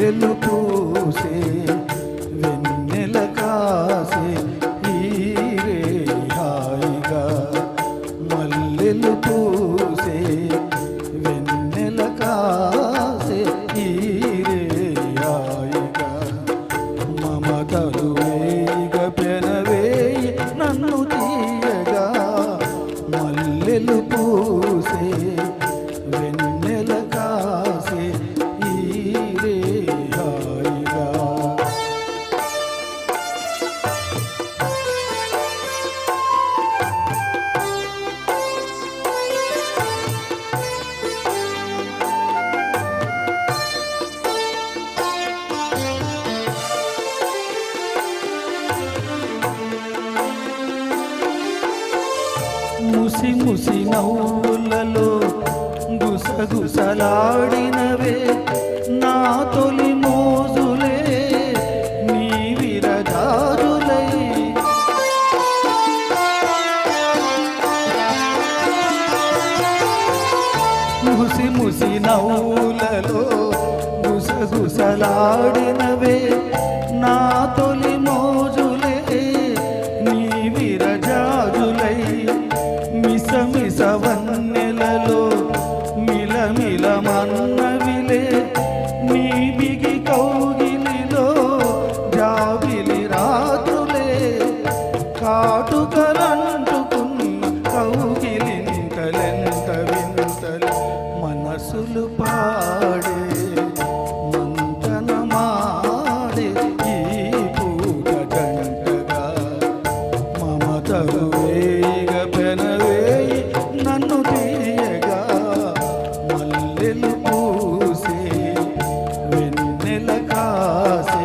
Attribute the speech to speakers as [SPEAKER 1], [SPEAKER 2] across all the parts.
[SPEAKER 1] మల్లెలు పూసే వెన్నెల కాసే ఈరే హాయిగా మల్లెలు పూసే వెన్నెల కాసే ఈరే హాయిగా మమతలు వేగ పెనవేయి నన్ను తీయగా. మల్లెలు పూసే వెన్నెల ముసి ముసి నవ్వులలో గుసగుసలాడినవే. నా తొలి మోజులే నీ విరజాజులై ముసి ముసి నవ్వులలో గుసగుసలాడినవే. నాతో కౌగిలింతలెంత వింతలు మనసులు పాడే మంతనమాడే ఈ పూట జంటగా మమతలు వేగ పెనవేయి నన్ను తీయగా మల్లెలు పూసే వెన్నెల కాసే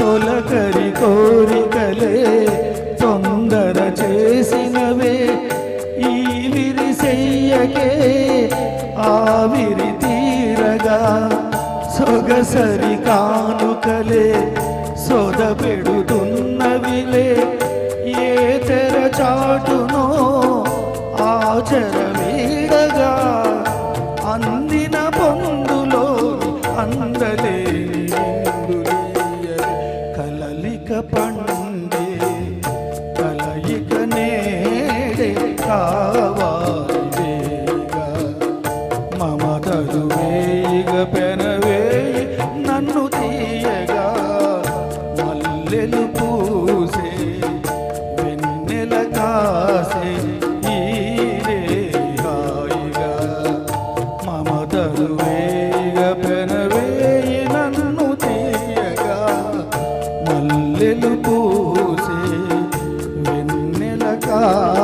[SPEAKER 1] తొలకరి కోరికలే తొందర చేసినవే. ఈ విరిసెయ్యకే ఆవిరి తీరగా సొగసరి కానుకలే సొద పెడుతున్నవిలే ఏ తెర చాటునో ఆచరమీడగా అందిన పొందులో అందలే కావాలివేగ మమతలు వేయిగ పెనవేయి నన్ను తీయగా మల్లెలు పూసే వెన్నెల కాసే మమతలు వేయిగ పెనవేయి నన్ను తీయగా మల్లెలు పూసే వెన్నెల కాసే